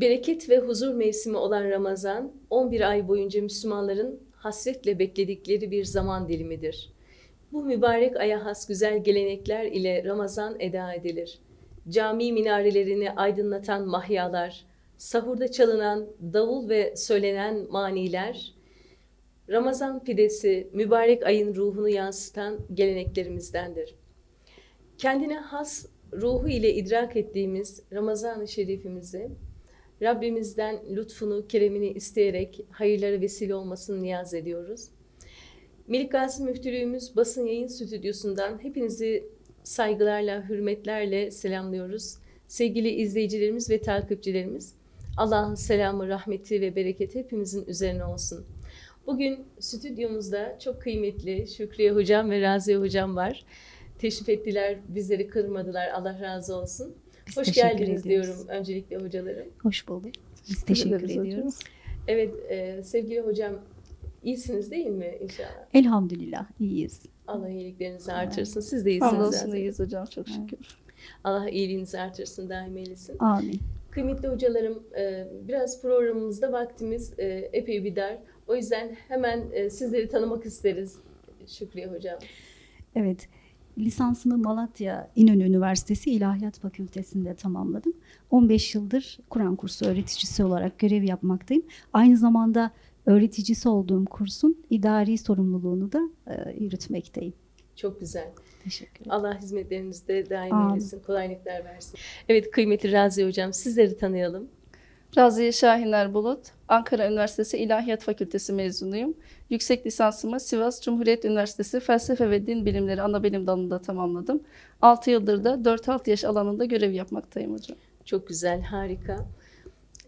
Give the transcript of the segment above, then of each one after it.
Bereket ve huzur mevsimi olan Ramazan, 11 ay boyunca Müslümanların hasretle bekledikleri bir zaman dilimidir. Bu mübarek aya has güzel gelenekler ile Ramazan eda edilir. Cami minarelerini aydınlatan mahyalar, sahurda çalınan davul ve söylenen maniler, Ramazan pidesi mübarek ayın ruhunu yansıtan geleneklerimizdendir. Kendine has ruhu ile idrak ettiğimiz Ramazan-ı Şerifimizi Rabbimizden lütfunu, keremini isteyerek hayırlara vesile olmasını niyaz ediyoruz. Melik Gazi Müftülüğümüz basın yayın stüdyosundan hepinizi saygılarla, hürmetlerle selamlıyoruz. Sevgili izleyicilerimiz ve takipçilerimiz, Allah'ın selamı, rahmeti ve bereketi hepimizin üzerine olsun. Bugün stüdyomuzda çok kıymetli Şükriye Hocam ve Raziye Hocam var. Teşrif ettiler, bizleri kırmadılar. Allah razı olsun. Biz Hoş geldiniz ediyoruz. diyorum öncelikle hocalarım. Hoş bulduk. Biz teşekkür ediyoruz. Evet e, sevgili hocam iyisiniz değil mi inşallah? Elhamdülillah iyiyiz. Allah iyiliklerinizi artırsın. Siz de iyisiniz Hamdolsun zaten. iyiyiz hocam çok şükür. Allah iyiliğinizi artırsın, daim eylesin. Amin. Kıymetli hocalarım, e, biraz programımızda vaktimiz e, epey bir dar. O yüzden hemen e, sizleri tanımak isteriz Şükriye Hocam. Evet. Lisansımı Malatya İnönü Üniversitesi İlahiyat Fakültesi'nde tamamladım. 15 yıldır Kur'an kursu öğreticisi olarak görev yapmaktayım. Aynı zamanda öğreticisi olduğum kursun idari sorumluluğunu da e, yürütmekteyim. Çok güzel. Teşekkür ederim. Allah hizmetlerinizde daim eylesin, kolaylıklar versin. Evet kıymetli Razi Hocam sizleri tanıyalım. Raziye Şahiner Bulut, Ankara Üniversitesi İlahiyat Fakültesi mezunuyum. Yüksek lisansımı Sivas Cumhuriyet Üniversitesi Felsefe ve Din Bilimleri Anabilim dalında tamamladım. 6 yıldır da 4-6 yaş alanında görev yapmaktayım hocam. Çok güzel, harika.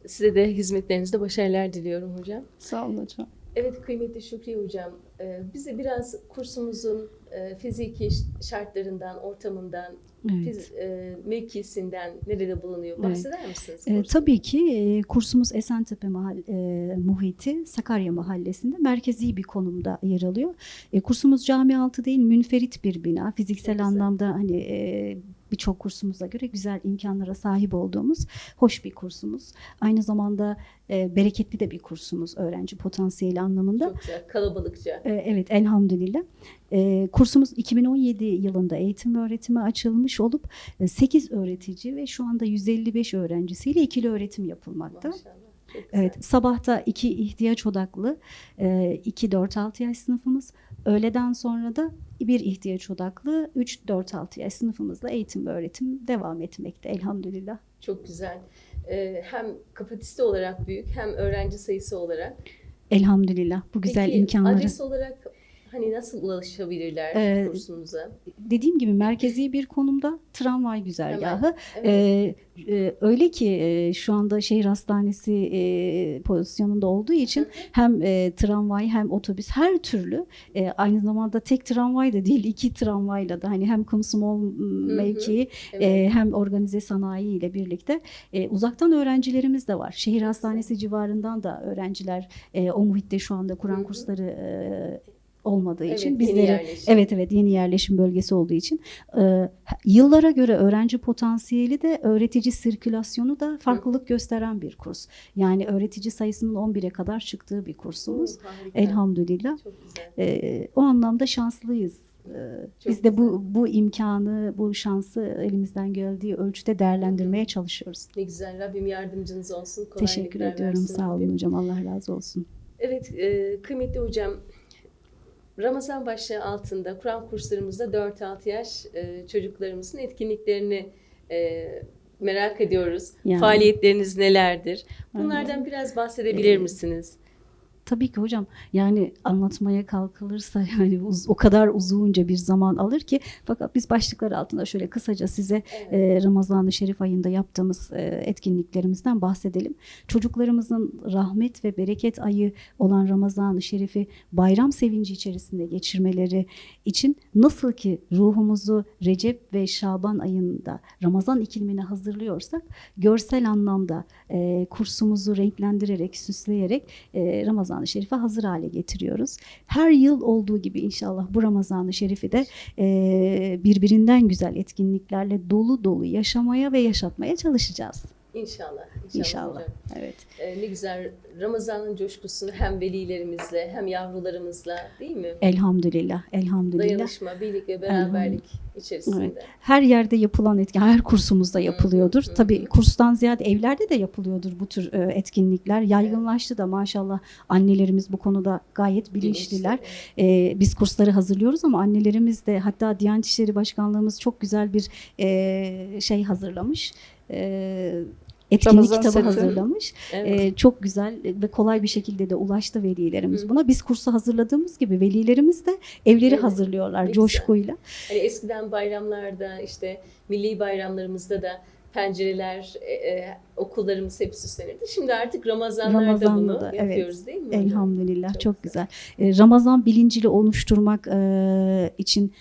Size de hizmetlerinizde başarılar diliyorum hocam. Sağ olun hocam. Evet kıymetli Şükriye Hocam, e, bize biraz kursumuzun e, fiziki şartlarından, ortamından, Evet. fiz, e, mevkisinden, nerede bulunuyor Evet. bahseder misiniz? E, tabii ki kursumuz Esentepe mahal, e, muhiti Sakarya Mahallesi'nde merkezi bir konumda yer alıyor. E, kursumuz cami altı değil münferit bir bina. Fiziksel güzel. anlamda hani e, birçok kursumuza göre güzel imkanlara sahip olduğumuz hoş bir kursumuz. Aynı zamanda e, bereketli de bir kursumuz öğrenci potansiyeli anlamında. Çok güzel, kalabalıkça. E, Evet elhamdülillah. E, kursumuz 2017 yılında eğitim ve öğretime açılmış olup 8 öğretici ve şu anda 155 öğrencisiyle ikili öğretim yapılmakta. Maşallah. Evet, sabahta iki ihtiyaç odaklı, 2-4-6 yaş sınıfımız, öğleden sonra da bir ihtiyaç odaklı 3-4-6 yaş sınıfımızla eğitim ve öğretim devam etmekte elhamdülillah. Çok güzel. E, hem kapasite olarak büyük, hem öğrenci sayısı olarak. Elhamdülillah bu güzel Peki, imkanları. adres olarak hani nasıl ulaşabilirler Ee, kursunuza? Dediğim gibi merkezi bir konumda tramvay güzergahı. Evet. Ee, e, öyle ki e, şu anda şehir hastanesi e, pozisyonunda olduğu için hem e, tramvay hem otobüs her türlü e, aynı zamanda tek tramvay da değil iki tramvayla da hani hem Kumsumol mevkii Evet. e, hem organize sanayi ile birlikte e, uzaktan öğrencilerimiz de var. Şehir hastanesi civarından da öğrenciler e, o muhitte şu anda Kur'an kursları e, olmadığı Evet, için bizlere. Evet evet yeni yerleşim bölgesi olduğu için e, yıllara göre öğrenci potansiyeli de öğretici sirkülasyonu da farklılık gösteren bir kurs. Yani öğretici sayısının 11'e kadar çıktığı bir kursumuz. Oo, harika. Elhamdülillah. E, o anlamda şanslıyız. E, Biz de bu bu imkanı, bu şansı elimizden geldiği ölçüde değerlendirmeye çalışıyoruz. Ne güzel. Rabbim yardımcınız olsun. Kolaylıklar Teşekkür ediyorum. versin Sağ olun hocam. Allah razı olsun. Evet, e, kıymetli hocam, Ramazan başlığı altında Kur'an kurslarımızda 4-6 yaş e, çocuklarımızın etkinliklerini e, merak ediyoruz. Yani. Faaliyetleriniz nelerdir? Bunlardan Aynen. biraz bahsedebilir misiniz? Tabii ki hocam yani anlatmaya kalkılırsa yani o kadar uzunca bir zaman alır ki fakat biz başlıklar altında şöyle kısaca size Evet. e, Ramazan-ı Şerif ayında yaptığımız e, etkinliklerimizden bahsedelim. Çocuklarımızın rahmet ve bereket ayı olan Ramazan-ı Şerif'i bayram sevinci içerisinde geçirmeleri için nasıl ki ruhumuzu Recep ve Şaban ayında Ramazan iklimine hazırlıyorsak görsel anlamda e, kursumuzu renklendirerek, süsleyerek e, Ramazan-ı Şerif'e hazır hale getiriyoruz. Her yıl olduğu gibi inşallah bu Ramazan-ı Şerif'i de e, birbirinden güzel etkinliklerle dolu dolu yaşamaya ve yaşatmaya çalışacağız. İnşallah. İnşallah. İnşallah. hocam. Evet. Ee, ne güzel Ramazan'ın coşkusunu hem velilerimizle hem yavrularımızla değil mi? Elhamdülillah. Elhamdülillah. Dayanışma, birlik ve beraberlik içerisinde. Evet. Her yerde yapılan etkin, her kursumuzda yapılıyordur. hı hı. Tabii kurstan ziyade evlerde de yapılıyordur bu tür e, etkinlikler. Yaygınlaştı da maşallah annelerimiz bu konuda gayet bilinçliler. Bilinçli, E, biz kursları hazırlıyoruz ama annelerimiz de hatta Diyanet İşleri Başkanlığımız çok güzel bir e, şey hazırlamış. E, etkinlik Ramazan kitabı seti. hazırlamış. Evet. E, çok güzel ve kolay bir şekilde de ulaştı velilerimiz Hı. buna. Biz kursu hazırladığımız gibi velilerimiz de evleri Evet. hazırlıyorlar Ne güzel. coşkuyla. Hani eskiden bayramlarda işte milli bayramlarımızda da pencereler, e, e, okullarımız hep süslenirdi. Şimdi artık Ramazanlarda Ramazan'da bunu da, yapıyoruz evet. değil mi? Elhamdülillah Çok çok, güzel. Ee, Ramazan bilincini oluşturmak e, için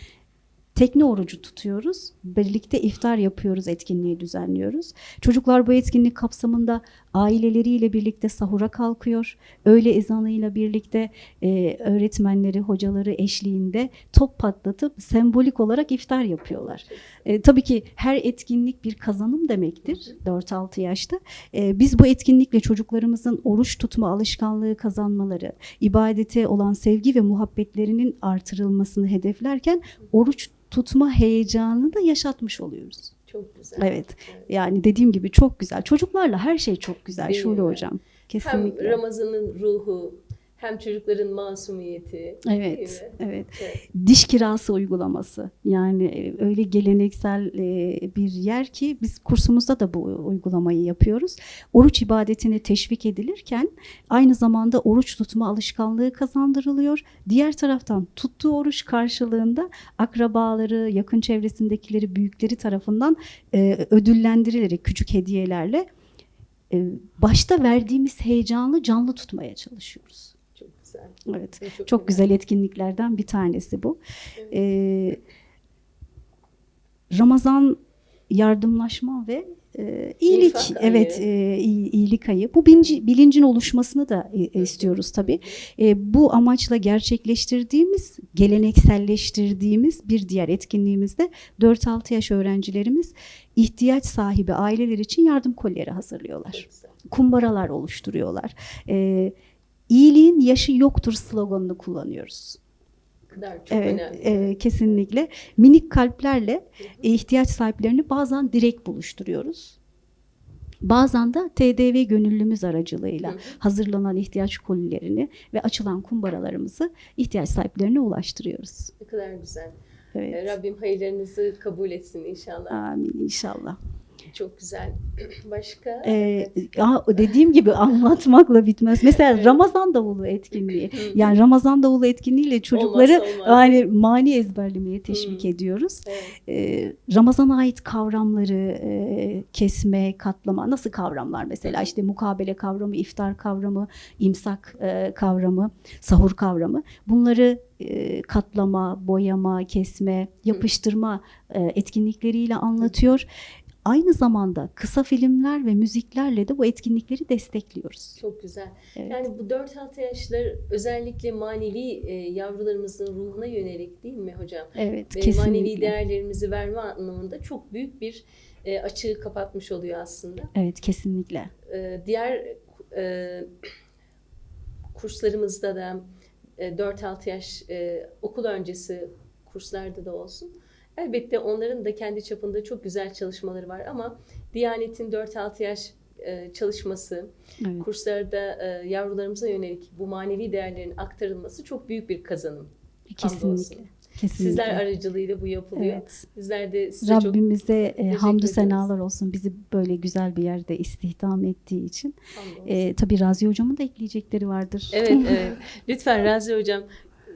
tekne orucu tutuyoruz. Birlikte iftar yapıyoruz, etkinliği düzenliyoruz. Çocuklar bu etkinlik kapsamında aileleriyle birlikte sahura kalkıyor. Öğle ezanıyla birlikte e, öğretmenleri, hocaları eşliğinde top patlatıp sembolik olarak iftar yapıyorlar. E, tabii ki her etkinlik bir kazanım demektir 4-6 yaşta. E, biz bu etkinlikle çocuklarımızın oruç tutma alışkanlığı kazanmaları, ibadete olan sevgi ve muhabbetlerinin artırılmasını hedeflerken oruç tutma heyecanını da yaşatmış oluyoruz. Çok güzel. Evet. Yani dediğim gibi çok güzel. Çocuklarla her şey çok güzel Değil Şule mi? hocam. Hem Kesinlikle. Ramazan'ın ruhu, hem çocukların masumiyeti. Evet, evet. Evet. Diş kirası uygulaması. Yani e, öyle geleneksel e, bir yer ki biz kursumuzda da bu uygulamayı yapıyoruz. Oruç ibadetine teşvik edilirken aynı zamanda oruç tutma alışkanlığı kazandırılıyor. Diğer taraftan tuttuğu oruç karşılığında akrabaları, yakın çevresindekileri, büyükleri tarafından e, ödüllendirilerek küçük hediyelerle başta verdiğimiz heyecanı canlı tutmaya çalışıyoruz. Çok güzel. Evet. Çok önemli. güzel etkinliklerden bir tanesi bu. Evet. Ee, Ramazan yardımlaşma ve e, iyilik, İnfak ayı. evet e, iyi- iyilik ayı. Bu bilinci, bilincin oluşmasını da e, istiyoruz tabii. E, bu amaçla gerçekleştirdiğimiz, gelenekselleştirdiğimiz bir diğer etkinliğimizde 4-6 yaş öğrencilerimiz ihtiyaç sahibi aileler için yardım kolyeleri hazırlıyorlar Çok kumbaralar oluşturuyorlar. Ee, iyiliğin yaşı yoktur sloganını kullanıyoruz. Kadar çok evet, önemli. e, kesinlikle. Minik kalplerle e, ihtiyaç sahiplerini bazen direkt buluşturuyoruz. Bazen de TDV gönüllümüz aracılığıyla Hı hı. hazırlanan ihtiyaç kolilerini ve açılan kumbaralarımızı ihtiyaç sahiplerine ulaştırıyoruz. Ne kadar güzel. Evet. Ee, Rabbim hayırlarınızı kabul etsin inşallah. Amin inşallah. Çok güzel. Başka? Ee, ya dediğim gibi anlatmakla bitmez. Mesela Evet. Ramazan davulu etkinliği. Yani Ramazan davulu etkinliğiyle çocukları olmaz. yani mani ezberlemeye teşvik ediyoruz. Evet. Ee, Ramazan'a ait kavramları e, kesme, katlama nasıl kavramlar mesela işte mukabele kavramı, iftar kavramı, imsak e, kavramı, sahur kavramı bunları e, katlama, boyama, kesme, yapıştırma e, etkinlikleriyle anlatıyor. Aynı zamanda kısa filmler ve müziklerle de bu etkinlikleri destekliyoruz. Çok güzel. Evet. Yani bu 4-6 yaşlar özellikle manevi e, yavrularımızın ruhuna yönelik değil mi hocam? Evet, Ve kesinlikle. manevi değerlerimizi verme anlamında çok büyük bir e, açığı kapatmış oluyor aslında. Evet, kesinlikle. E, diğer e, kurslarımızda da e, 4-6 yaş e, okul öncesi kurslarda da olsun. Elbette onların da kendi çapında çok güzel çalışmaları var ama Diyanet'in 4-6 yaş e, çalışması, Evet. kurslarda e, yavrularımıza yönelik bu manevi değerlerin aktarılması çok büyük bir kazanım. Hamdolsun. Kesinlikle. Kesinlikle. Sizler aracılığıyla bu yapılıyor. Evet. Bizler de size çok Rabbimize e, teşekkür hamdü senalar olsun bizi böyle güzel bir yerde istihdam ettiği için. hamdolsun. E, tabii Razi hocamın da ekleyecekleri vardır. Evet, evet. Lütfen Razi Hocam,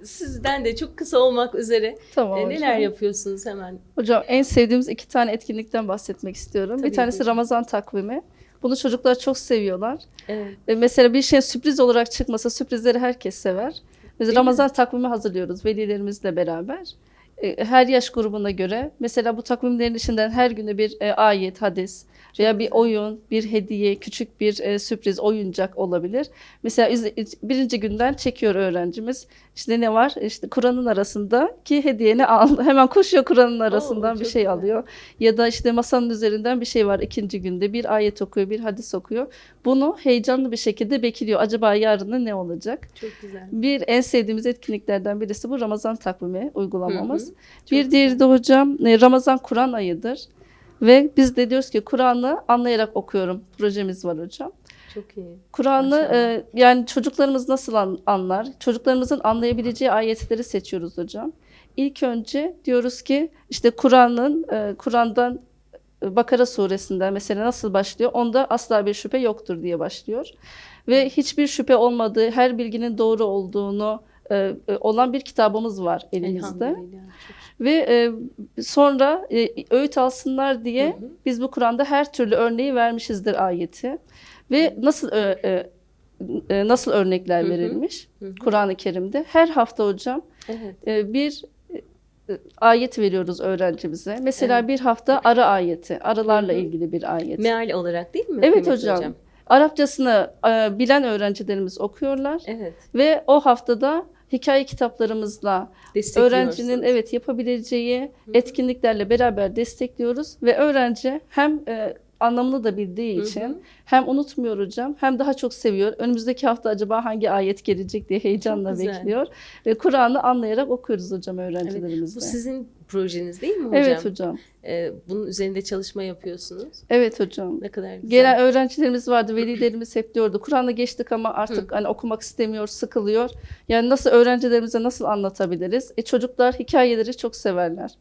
sizden de çok kısa olmak üzere Tamam e, hocam. neler yapıyorsunuz hemen? Hocam en sevdiğimiz iki tane etkinlikten bahsetmek istiyorum. Tabii bir tanesi hocam. Ramazan takvimi. Bunu çocuklar çok seviyorlar. Evet. Ve mesela bir şey sürpriz olarak çıkmasa sürprizleri herkes sever. Biz Değil mi? Ramazan takvimi hazırlıyoruz velilerimizle beraber. E, her yaş grubuna göre mesela bu takvimlerin içinden her günü bir e, ayet, hadis veya bir oyun, bir hediye, küçük bir e, sürpriz, oyuncak olabilir. Mesela iz- birinci günden çekiyor öğrencimiz. İşte ne var? İşte Kur'an'ın arasında ki hediyeni al. Hemen koşuyor Kur'an'ın arasından bir çok şey güzel. alıyor. Ya da işte masanın üzerinden bir şey var ikinci günde. Bir ayet okuyor, bir hadis okuyor. Bunu heyecanlı bir şekilde bekliyor. Acaba yarını ne olacak? Çok güzel. Bir en sevdiğimiz etkinliklerden birisi bu Ramazan takvimi uygulamamız. Hı hı. Çok Bir diğeri de hocam e, Ramazan Kur'an ayıdır. Ve biz de diyoruz ki Kur'an'ı anlayarak okuyorum projemiz var hocam. Çok iyi. Kur'an'ı e, yani çocuklarımız nasıl an- anlar? Çocuklarımızın anlayabileceği ayetleri seçiyoruz hocam. İlk önce diyoruz ki işte Kur'an'ın e, Kur'an'dan e, Bakara suresinden mesela nasıl başlıyor? Onda asla bir şüphe yoktur diye başlıyor. Ve hiçbir şüphe olmadığı, her bilginin doğru olduğunu e, e, olan bir kitabımız var elimizde. Ve e, sonra e, öğüt alsınlar diye Hı hı. biz bu Kur'an'da her türlü örneği vermişizdir ayeti. Ve nasıl ö- e, e, nasıl örnekler verilmiş. Kur'an-ı Kerim'de? Her hafta hocam Evet. e, bir e, ayet veriyoruz öğrencimize. Mesela Evet. bir hafta arı ayeti, arılarla Hı hı. ilgili bir ayet. Meal olarak değil mi? Evet kıymetli hocam. Arapçasını e, bilen öğrencilerimiz okuyorlar Evet. ve o haftada hikaye kitaplarımızla öğrencinin evet yapabileceği Hı. etkinliklerle beraber destekliyoruz ve öğrenci hem e, anlamını da bildiği Hı hı. için hem unutmuyor hocam hem daha çok seviyor. Önümüzdeki hafta acaba hangi ayet gelecek diye heyecanla bekliyor ve Kur'an'ı anlayarak okuyoruz hocam Evet. öğrencilerimizle. Bu sizin projeniz değil mi hocam? Evet hocam. Ee, bunun üzerinde çalışma yapıyorsunuz. Evet hocam. Ne kadar güzel. Gelen öğrencilerimiz vardı, velilerimiz hep diyordu. Kur'an'ı geçtik ama artık Hı. hani okumak istemiyor, sıkılıyor. Yani nasıl öğrencilerimize nasıl anlatabiliriz? E, çocuklar hikayeleri çok severler.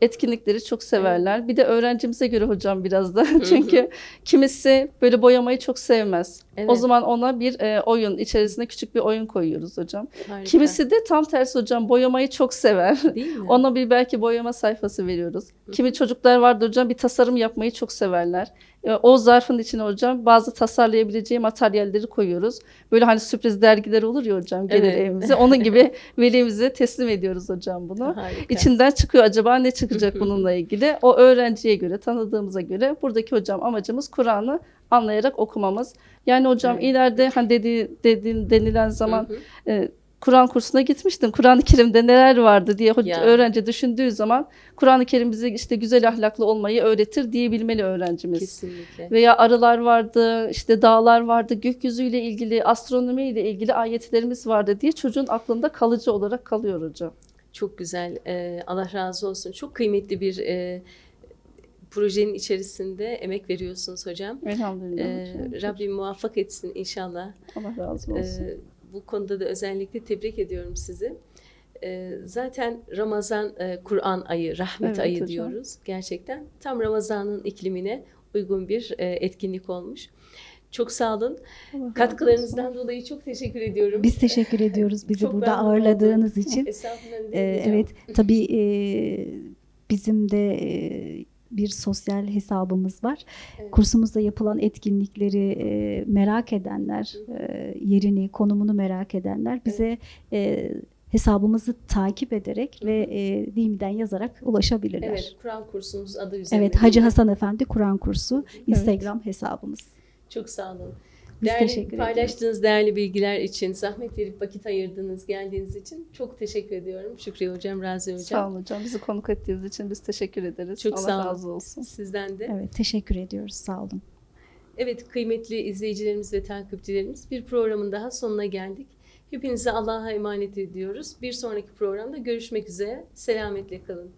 Etkinlikleri çok severler. Bir de öğrencimize göre hocam biraz da. Çünkü kimisi böyle boyamayı çok sevmez. Evet, O zaman ona bir e, oyun içerisine küçük bir oyun koyuyoruz hocam. harika. Kimisi de tam tersi hocam boyamayı çok sever. değil mi? Ona bir belki boyama sayfası veriyoruz. Kimi çocuklar vardır hocam bir tasarım yapmayı çok severler. E, O zarfın içine hocam bazı tasarlayabileceği materyalleri koyuyoruz. Böyle hani sürpriz dergiler olur ya hocam gelir Evet. evimize. Onun gibi velimize teslim ediyoruz hocam bunu. Harika. İçinden çıkıyor acaba ne çıkacak bununla ilgili. O öğrenciye göre, tanıdığımıza göre buradaki hocam amacımız Kur'an'ı anlayarak okumamız. Yani hocam Evet. ileride hani dedi, dedi, denilen zaman Hı hı. e, Kur'an kursuna gitmiştim. Kur'an-ı Kerim'de neler vardı diye Ya. öğrenci düşündüğü zaman Kur'an-ı Kerim bize işte güzel ahlaklı olmayı öğretir diyebilmeli öğrencimiz. Kesinlikle. Veya arılar vardı, işte dağlar vardı, gökyüzüyle ilgili, astronomiyle ilgili ayetlerimiz vardı diye çocuğun aklında kalıcı olarak kalıyor hocam. Çok güzel. Ee, Allah razı olsun. Çok kıymetli bir e, projenin içerisinde emek veriyorsunuz hocam. Elhamdülillah. Ee. Rabbim muvaffak etsin inşallah. Allah razı olsun. Ee, bu konuda da özellikle tebrik ediyorum sizi. Ee, zaten Ramazan e, Kur'an ayı, rahmet Evet ayı hocam. diyoruz gerçekten. Tam Ramazan'ın iklimine uygun bir e, etkinlik olmuş. Çok sağ olun. Allah Katkılarınızdan olsun. dolayı çok teşekkür ediyorum. Biz teşekkür ediyoruz bizi Çok burada ağırladığınız oldum. için. Estağfurullah. Ee, evet tabii e, bizim de e, bir sosyal hesabımız var. Evet. Kursumuzda yapılan etkinlikleri e, merak edenler, e, yerini, konumunu merak edenler bize e, hesabımızı takip ederek ve e, DİM'den yazarak ulaşabilirler. Evet, Kur'an kursumuz adı üzerinde. Evet, Hacı? Hasan Efendi Kur'an kursu Instagram hesabımız. Çok sağ olun. Biz değerli, teşekkür paylaştığınız değerli bilgiler için, zahmet verip vakit ayırdığınız, geldiğiniz için çok teşekkür ediyorum. Şükrü Hocam, Razi Hocam. Sağ olun hocam. Bizi konuk ettiğiniz için biz teşekkür ederiz. Çok Allah sağ olun. razı olsun. Sizden de. Evet, teşekkür ediyoruz. Sağ olun. Evet kıymetli izleyicilerimiz ve takipçilerimiz bir programın daha sonuna geldik. Hepinize Allah'a emanet ediyoruz. Bir sonraki programda görüşmek üzere. Selametle kalın.